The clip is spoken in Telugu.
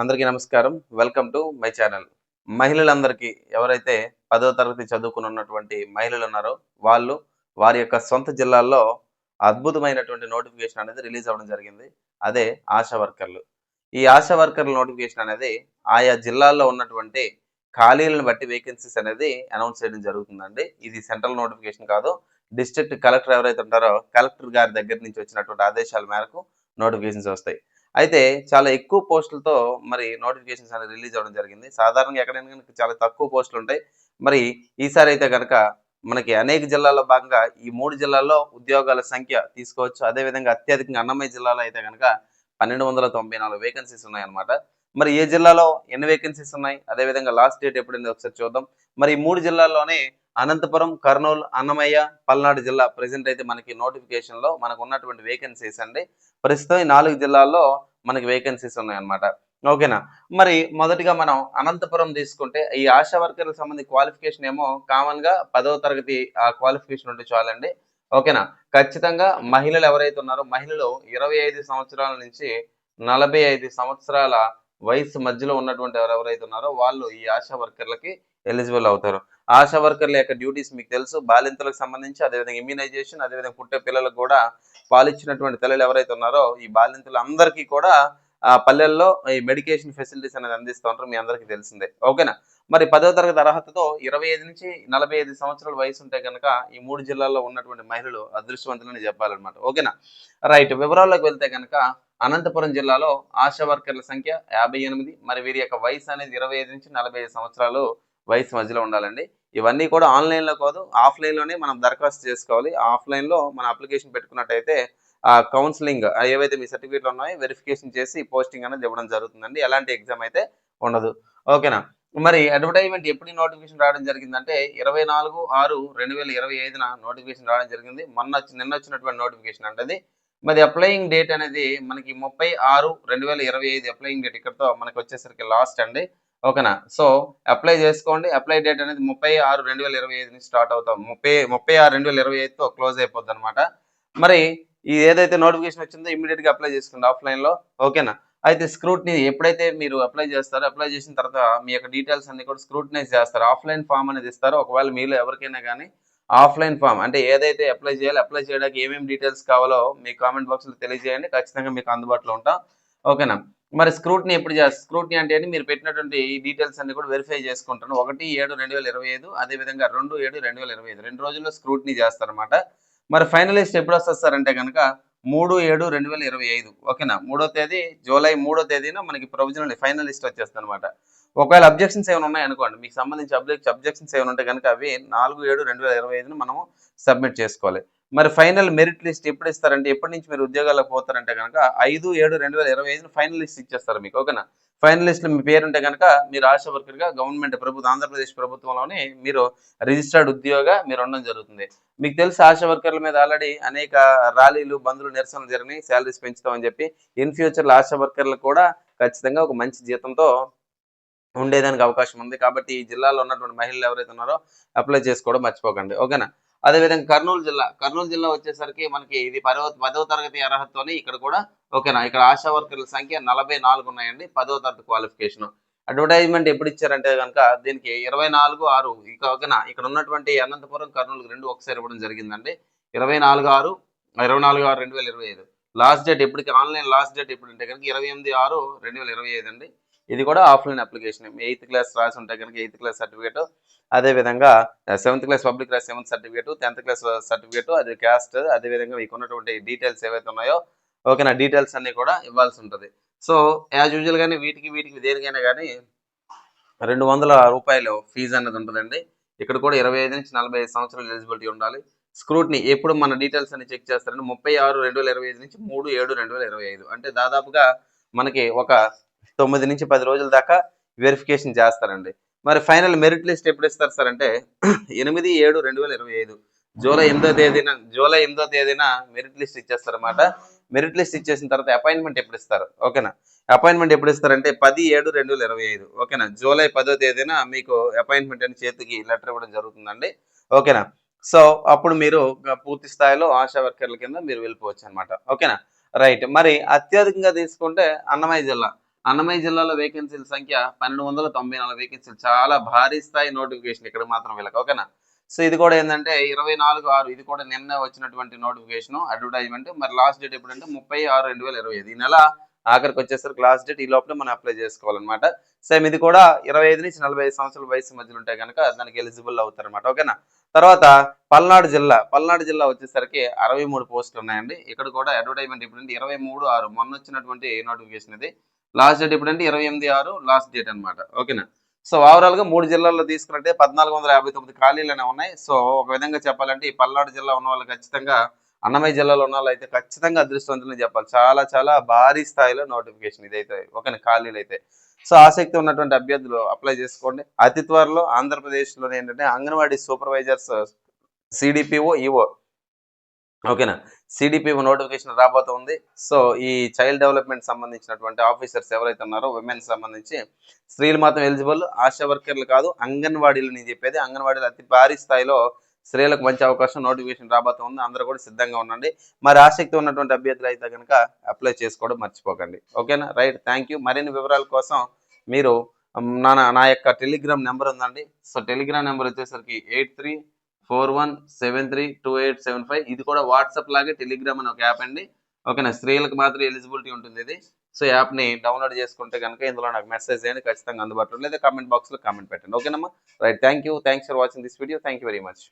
అందరికీ నమస్కారం. Welcome to my channel. మహిళలందరికీ ఎవరైతే పదో తరగతి చదువుకుని ఉన్నటువంటి మహిళలు ఉన్నారో వాళ్ళు వారి యొక్క సొంత జిల్లాల్లో అద్భుతమైనటువంటి నోటిఫికేషన్ అనేది రిలీజ్ అవ్వడం జరిగింది. అదే ఆశా వర్కర్లు. ఈ ఆశా వర్కర్ల నోటిఫికేషన్ అనేది ఆయా జిల్లాల్లో ఉన్నటువంటి ఖాళీలను బట్టి వేకెన్సీస్ అనేది అనౌన్స్ చేయడం జరుగుతుందండి. ఇది సెంట్రల్ నోటిఫికేషన్ కాదు. డిస్ట్రిక్ట్ కలెక్టర్ ఎవరైతే ఉంటారో కలెక్టర్ గారి దగ్గర నుంచి వచ్చినటువంటి ఆదేశాల మేరకు నోటిఫికేషన్స్ వస్తాయి. అయితే చాలా ఎక్కువ పోస్టులతో మరి నోటిఫికేషన్స్ అనేది రిలీజ్ అవ్వడం జరిగింది. సాధారణంగా ఎక్కడైనా కనుక చాలా తక్కువ పోస్టులు ఉంటాయి. మరి ఈసారి అయితే కనుక మనకి అనేక జిల్లాల్లో భాగంగా ఈ మూడు జిల్లాల్లో ఉద్యోగాల సంఖ్య తీసుకోవచ్చు. అదేవిధంగా అత్యధికంగా అన్నమయ్య జిల్లాలో అయితే కనుక పన్నెండు వందల తొంభై నాలుగు వేకెన్సీస్ ఉన్నాయన్నమాట. మరి ఏ జిల్లాలో ఎన్ని వేకెన్సీస్ ఉన్నాయి? అదేవిధంగా లాస్ట్ డేట్ ఎప్పుడైంది? ఒకసారి చూద్దాం. మరి ఈ మూడు జిల్లాల్లోనే అనంతపురం కర్నూలు అన్నమయ్య పల్నాడు జిల్లా ప్రజెంట్ అయితే మనకి నోటిఫికేషన్లో మనకు ఉన్నటువంటి వేకెన్సీస్ అండి. ప్రస్తుతం ఈ నాలుగు జిల్లాల్లో మనకి వేకెన్సీస్ ఉన్నాయన్నమాట. ఓకేనా? మరి మొదటిగా మనం అనంతపురం తీసుకుంటే ఈ ఆశా వర్కర్లకు సంబంధించి క్వాలిఫికేషన్ ఏమో కామన్గా పదవ తరగతి ఆ క్వాలిఫికేషన్ ఉంటే చాలండి. ఓకేనా? ఖచ్చితంగా మహిళలు ఎవరైతే ఉన్నారో మహిళలు ఇరవై ఐదు సంవత్సరాల నుంచి నలభై ఐదు సంవత్సరాల వయసు మధ్యలో ఉన్నటువంటి ఎవరెవరైతే ఉన్నారో వాళ్ళు ఈ ఆశా వర్కర్లకి ఎలిజిబుల్ అవుతారు. ఆశా వర్కర్ల యొక్క డ్యూటీస్ మీకు తెలుసు. బాలింతలకు సంబంధించి అదేవిధంగా ఇమ్యూనైజేషన్ అదేవిధంగా పుట్టే పిల్లలకు కూడా పాలిచ్చినటువంటి తల్లులు ఎవరైతే ఉన్నారో ఈ బాలింతలు అందరికీ కూడా ఆ పల్లెల్లో ఈ మెడికేషన్ ఫెసిలిటీస్ అనేది అందిస్తూ ఉంటారు. మీ అందరికీ తెలిసిందే. ఓకేనా మరి పదవ తరగతి అర్హతతో ఇరవై ఐదు నుంచి నలభై ఐదు సంవత్సరాల వయసు ఉంటే కనుక ఈ మూడు జిల్లాల్లో ఉన్నటువంటి మహిళలు అదృష్టవంతులని చెప్పాలన్నమాట. ఓకేనా రైట్ వివరాల్లోకి వెళ్తే కనుక అనంతపురం జిల్లాలో ఆశా వర్కర్ల సంఖ్య యాభై ఎనిమిది. మరి వీరి యొక్క వయసు అనేది ఇరవై ఐదు నుంచి నలభై ఐదు సంవత్సరాలు వయసు మధ్యలో ఉండాలండి. ఇవన్నీ కూడా ఆన్లైన్లో కాదు ఆఫ్లైన్లోనే మనం దరఖాస్తు చేసుకోవాలి. ఆఫ్లైన్లో మన అప్లికేషన్ పెట్టుకున్నట్టయితే ఆ కౌన్సిలింగ్ ఏవైతే మీ సర్టిఫికేట్లు ఉన్నాయో వెరిఫికేషన్ చేసి పోస్టింగ్ అనేది ఇవ్వడం జరుగుతుందండి. ఎలాంటి ఎగ్జామ్ అయితే ఉండదు. ఓకేనా? మరి అడ్వర్టైజ్మెంట్ ఎప్పుడు నోటిఫికేషన్ రావడం జరిగిందంటే ఇరవై నాలుగు ఆరు రెండు వేల ఇరవై ఐదున నోటిఫికేషన్ రావడం జరిగింది. మొన్న నిన్న వచ్చినటువంటి నోటిఫికేషన్ అంటే మరి అప్లయింగ్ డేట్ అనేది మనకి ముప్పై ఆరు రెండు వేల ఇరవై ఐదు అప్లయింగ్ డేట్ ఇక్కడతో మనకి వచ్చేసరికి లాస్ట్ అండి. ఓకేనా? సో అప్లై చేసుకోండి. అప్లై డేట్ అనేది ముప్పై ఆరు రెండు వేల ఇరవై ఐదు నుంచి స్టార్ట్ అవుతాం. ముప్పై ముప్పై ఆరు రెండు వేల ఇరవై ఐదుతో క్లోజ్ అయిపోద్ది అనమాట మరి ఈ ఏదైతే నోటిఫికేషన్ వచ్చిందో ఇమీడియట్గా అప్లై చేసుకోండి ఆఫ్లైన్లో. ఓకేనా? అయితే స్క్రూట్ని ఎప్పుడైతే మీరు అప్లై చేస్తారో అప్లై చేసిన తర్వాత మీ యొక్క డీటెయిల్స్ అన్ని కూడా స్క్రూటినైజ్ చేస్తారు. ఆఫ్లైన్ ఫామ్ అనేది ఇస్తారు. ఒకవేళ మీలో ఎవరికైనా కానీ ఆఫ్లైన్ ఫామ్ అంటే ఏదైతే అప్లై చేయాలి అప్లై చేయడానికి ఏమేమి డీటెయిల్స్ కావాలో మీ కామెంట్ బాక్స్లో తెలియజేయండి. ఖచ్చితంగా మీకు అందుబాటులో ఉంటాం. ఓకేనా? మరి స్క్రూట్ని ఎప్పుడు చేస్తారు స్క్రూట్ని అంటే మీరు పెట్టినటువంటి డీటెయిల్స్ అన్ని కూడా వెరిఫై చేసుకుంటాను. ఒకటి ఏడు రెండు వేల ఇరవై ఐదు అదేవిధంగా రెండు ఏడు రెండు వేల ఇరవై ఐదు. రెండు రోజుల్లో స్క్రూట్ని చేస్తారన్నమాట. మరి ఫైనలిస్ట్ ఎప్పుడు వస్తారు కనుక మూడు ఏడు రెండు వేల ఇరవై ఐదు. ఓకేనా? మూడో తేదీ జూలై మూడో తేదీన మనకి ప్రొవిజనల్ ఫైనల్ లిస్ట్ వచ్చేస్తుంది అనమాట ఒకవేళ అబ్జెక్షన్స్ ఏమైనా ఉన్నాయనుకోండి మీకు సంబంధించి అబ్జెక్ట్ అబ్జెక్షన్స్ ఏమైనా ఉంటే కనుక అవి నాలుగు ఏడు రెండు వేల ఇరవై ఐదున మనము సబ్మిట్ చేసుకోవాలి. మరి ఫైనల్ మెరిట్ లిస్ట్ ఎప్పుడు ఇస్తారంటే ఎప్పటి నుంచి మీరు ఉద్యోగాలకు పోతారంటే కనుక ఐదు ఏడు రెండు వేల ఇరవై ఐదున ఫైనల్ లిస్ట్ ఇచ్చేస్తారు మీకు ఓకేనా? ఫైనల్ లిస్ట్ మీ పేరు ఉంటే కనుక మీరు ఆశా వర్కర్గా గవర్నమెంట్ ప్రభుత్వం ఆంధ్రప్రదేశ్ ప్రభుత్వంలోనే మీరు రిజిస్టర్డ్ ఉద్యోగ మీరు ఉండడం జరుగుతుంది. మీకు తెలిసి ఆశా వర్కర్ల మీద ఆల్రెడీ అనేక ర్యాలీలు బంధులు నిరసనలు జరిగినాయి శాలరీస్ పెంచుతామని చెప్పి. ఇన్ ఫ్యూచర్ ఆశా వర్కర్లు కూడా ఖచ్చితంగా ఒక మంచి జీతంతో ఉండేదానికి అవకాశం ఉంది. కాబట్టి ఈ జిల్లాలో ఉన్నటువంటి మహిళలు ఎవరైతే ఉన్నారో అప్లై చేసుకోవడం మర్చిపోకండి ఓకేనా? అదేవిధంగా కర్నూలు జిల్లా కర్నూలు జిల్లా వచ్చేసరికి మనకి ఇది పదవ పదవ తరగతి అర్హతతోని ఇక్కడ కూడా ఓకేనా? ఇక్కడ ఆశా వర్కర్ల సంఖ్య నలభై నాలుగు ఉన్నాయండి పదవ తరగతి క్వాలిఫికేషన్ అడ్వర్టైజ్మెంట్ ఎప్పుడు ఇచ్చారంటే కనుక దీనికి ఇరవై నాలుగు ఆరు ఇక ఓకేనా? ఇక్కడ ఉన్నటువంటి అనంతపురం కర్నూలు రెండు ఒకసారి ఇవ్వడం జరిగిందండి. ఇరవై నాలుగు ఆరు ఇరవై నాలుగు ఆరు రెండు వేల ఇరవై ఐదు. లాస్ట్ డేట్ ఎప్పటికీ ఆన్లైన్ లాస్ట్ డేట్ ఎప్పుడు అంటే కనుక ఇరవై ఎనిమిది ఆరు రెండు వేల ఇరవై ఐదు అండి. ఇది కూడా ఆఫ్లైన్ అప్లికేషన్. ఎయిత్ క్లాస్ రాసి ఉంటే కనుక ఎయిత్ క్లాస్ సర్టిఫికేట్ అదేవిధంగా seventh class public class seventh certificate tenth class certificate అది క్యాస్ట్ అదేవిధంగా మీకు ఉన్నటువంటి డీటెయిల్స్ ఏవైతే ఉన్నాయో ఓకేనా డీటెయిల్స్ అన్ని కూడా ఇవ్వాల్సి ఉంటుంది సో యాజ్ యూజువల్ గానీ వీటికి వీటికి దేనికైనా కానీ రెండు వందల రూపాయలు ఫీజు అనేది ఉంటుందండి. ఇక్కడ కూడా ఇరవై ఐదు నుంచి నలభై ఐదు సంవత్సరాలు ఎలిజిబిలిటీ ఉండాలి. స్క్రూట్ని ఎప్పుడు మన డీటెయిల్స్ అన్ని చెక్ చేస్తారంటే ముప్పై ఆరు రెండు వేల ఇరవై ఐదు నుంచి మూడు ఏడు రెండు వేల ఇరవై ఐదు. అంటే దాదాపుగా మనకి ఒక తొమ్మిది నుంచి పది రోజుల దాకా వెరిఫికేషన్ చేస్తారండి. మరి ఫైనల్ మెరిట్ లిస్ట్ ఎప్పుడు ఇస్తారు సార్ అంటే ఎనిమిది ఏడు రెండు వేల ఇరవై ఐదు. జూలై ఎనిమిదో తేదీన జూలై ఎనిమిదో తేదీన మెరిట్ లిస్ట్ ఇచ్చేస్తారన్నమాట. మెరిట్ లిస్ట్ ఇచ్చేసిన తర్వాత అపాయింట్మెంట్ ఎప్పుడు ఇస్తారు? ఓకేనా? అపాయింట్మెంట్ ఎప్పుడు ఇస్తారంటే పది ఏడు రెండు వేల ఇరవై ఐదు. ఓకేనా? జూలై పదో తేదీన మీకు అపాయింట్మెంట్ అని చేతికి లెటర్ ఇవ్వడం జరుగుతుందండి. ఓకేనా? సో అప్పుడు మీరు పూర్తి స్థాయిలో ఆశా వర్కర్ల కింద మీరు వెళ్ళిపోవచ్చు అనమాట ఓకేనా? రైట్. మరి అత్యధికంగా తీసుకుంటే అన్నమయ్య జిల్లా. అన్నమయ్య జిల్లాలో వేకెన్సీల సంఖ్య పన్నెండు వందల తొంభై నాలుగు వేకెన్సీలు చాలా భారీ స్థాయి నోటిఫికేషన్ ఇక్కడ మాత్రం వీళ్ళకి ఓకేనా సో ఇది కూడా ఏంటంటే ఇరవై నాలుగు ఆరు ఇది కూడా నిన్న వచ్చినటువంటి నోటిఫికేషన్ అడ్వర్టైజ్మెంట్ మరి లాస్ట్ డేట్ ఎప్పుడంటే ముప్పై ఆరు రెండు వేల ఇరవై ఐదు. ఈ నెల ఆఖరికి వచ్చేసరికి లాస్ట్ డేట్ ఈ లోపల మనం అప్లై చేసుకోవాలన్నమాట. సేమ్ ఇది కూడా ఇరవై ఐదు నుంచి నలభై ఐదు సంవత్సరాల వయసు మధ్యలో ఉంటాయి కనుక దానికి ఎలిజిబుల్ అవుతారనమాట ఓకేనా తర్వాత పల్నాడు జిల్లా పల్నాడు జిల్లా వచ్చేసరికి అరవై మూడు పోస్టులు ఉన్నాయండి. ఇక్కడ కూడా అడ్వర్టైజ్మెంట్ ఇప్పుడు ఇరవై మూడు ఆరు మొన్న వచ్చినటువంటి నోటిఫికేషన్ ఇది. లాస్ట్ డేట్ ఎప్పుడంటే ఇరవై ఎనిమిది ఆరు లాస్ట్ డేట్ అన్నమాట. ఓకేనా? సో ఓవరాల్గా మూడు జిల్లాల్లో తీసుకున్నట్టే పద్నాలుగు వందల యాభై తొమ్మిది ఖాళీలు ఉన్నాయి. సో ఒక విధంగా చెప్పాలంటే ఈ పల్నాడు జిల్లా ఉన్న వాళ్ళు ఖచ్చితంగా అన్నమయ్య జిల్లాలో ఉన్న వాళ్ళు అయితే ఖచ్చితంగా అదృష్టవంతులని చెప్పాలి. చాలా చాలా భారీ స్థాయిలో నోటిఫికేషన్ ఇదైతే ఓకేనా? ఖాళీలు అయితే సో ఆసక్తి ఉన్నటువంటి అభ్యర్థులు అప్లై చేసుకోండి. అతి త్వరలో ఆంధ్రప్రదేశ్లోనే ఏంటంటే అంగన్వాడీ సూపర్వైజర్స్ సిడిపిఓ ఈఓ ఓకేనా? సిడిపి నోటిఫికేషన్ రాబోతుంది. సో ఈ చైల్డ్ డెవలప్మెంట్ సంబంధించినటువంటి ఆఫీసర్స్ ఎవరైతే ఉన్నారో ఉమెన్ సంబంధించి స్త్రీలు మాత్రం ఎలిజిబుల్ ఆశా వర్కర్లు కాదు అంగన్వాడీలు నేను చెప్పేది అంగన్వాడీలు అతి భారీ స్థాయిలో స్త్రీలకు మంచి అవకాశం నోటిఫికేషన్ రాబోతుంది. అందరూ కూడా సిద్ధంగా ఉండండి. మరి ఆసక్తి ఉన్నటువంటి అభ్యర్థులు అయితే కనుక అప్లై చేసుకోవడం మర్చిపోకండి. ఓకేనా? Right thank you. మరిన్ని వివరాల కోసం మీరు నా నా యొక్క టెలిగ్రామ్ నెంబర్ ఉందండి. సో టెలిగ్రామ్ నెంబర్ వచ్చేసరికి eight three four one seven three two eight seven five. ఇది కూడా వాట్సాప్ లాగే టెలిగ్రామ్ అని ఒక యాప్ అండి. ఓకేనా? స్త్రీలకు మాత్రం ఎలిజిబిలిటీ ఉంటుంది ఇది సో యాప్ని డౌన్లోడ్ చేసుకుంటే కనుక ఇందులో నాకు మెసేజ్ చేయండి ఖచ్చితంగా అందుబాటులో లేదా కామెంట్ బాక్స్లో కామెంట్ పెట్టండి. ఓకేనమ్మా? Right thank you thanks for watching this video thank you very much